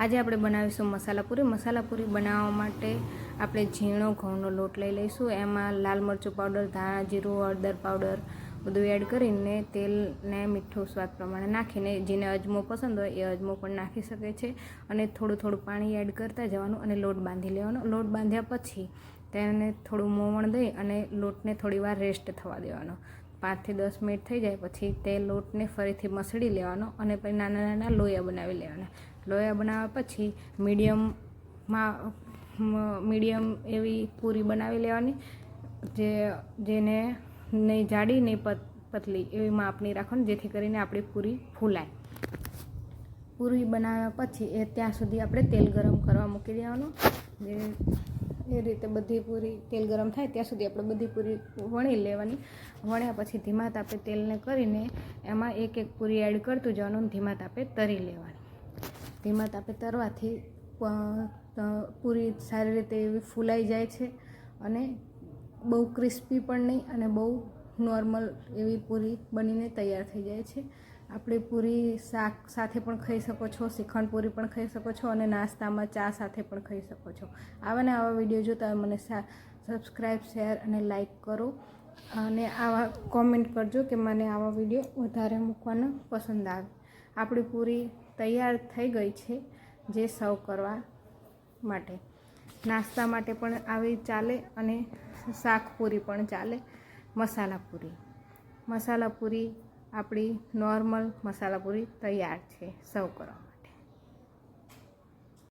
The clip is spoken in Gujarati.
આજે આપણે બનાવીશું મસાલા પૂરી. મસાલા પૂરી બનાવવા માટે આપણે ઝીણો, ઘઉંનો લોટ લઈ લઈશું. એમાં લાલ મરચું પાવડર, ધાણા જીરું, હળદર પાવડર બધું એડ કરીને તેલ ને મીઠું સ્વાદ પ્રમાણે નાખીને જેને અજમો પસંદ હોય એ અજમો પણ નાખી શકે છે. અને થોડું થોડું પાણી એડ કરતા જવાનું અને લોટ બાંધી લેવાનો. લોટ બાંધ્યા પછી તેને થોડું મોવણ દઈ અને લોટને થોડી વાર રેસ્ટ થવા દેવાનો. પાંચથી દસ મિનિટ થઈ જાય પછી તે લોટને ફરીથી મસળી લેવાનો અને પછી નાના નાના લોયા બનાવી લેવાના. લોયા બનાવ્યા પછી મીડિયમમાં મીડિયમ એવી પૂરી બનાવી લેવાની, જે, જેને નહીં જાડી નહીં પત, પતલી એવી માપની રાખવાની, જેથી કરીને આપણી પૂરી ફૂલાય. પૂરી બનાવ્યા પછી એ ત્યાં સુધી આપણે તેલ ગરમ કરવા મૂકી દેવાનું. જે, એ રીતે બધી પૂરી તેલ ગરમ થાય ત્યાં સુધી આપણે બધી પૂરી વણી લેવાની. વણ્યા પછી ધીમા તાપે તેલને કરીને એમાં એક એક પૂરી એડ કરતું જવાનું ધીમા તાપે તરી લેવાની. ધીમા તાપે તરવાથી પૂરી સારી રીતે એવી ફૂલાઈ જાય છે અને બહુ ક્રિસ્પી પણ નહીં અને બહુ નોર્મલ એવી પૂરી બનીને તૈયાર થઈ જાય છે. આપણે પૂરી શાક સાથે પણ ખાઈ શકો છો, શ્રીખંડ પૂરી પણ ખાઈ શકો છો અને નાસ્તામાં ચા સાથે પણ ખાઈ શકો છો. આવા ને આવા વીડિયો જોતા મને સબસ્ક્રાઈબ શેર અને લાઈક કરો અને આવા કોમેન્ટ કરજો કે મને આવા વીડિયો વધારે મૂકવાનો પસંદ આવે. આપણી પૂરી તૈયાર થઈ ગઈ છે જે સર્વ કરવા માટે. નાસ્તા માટે પણ આવી ચાલે અને શાક પૂરી પણ ચાલે. મસાલા પૂરી. મસાલા પૂરી આપણી નોર્મલ મસાલા પૂરી તૈયાર છે સર્વ કરો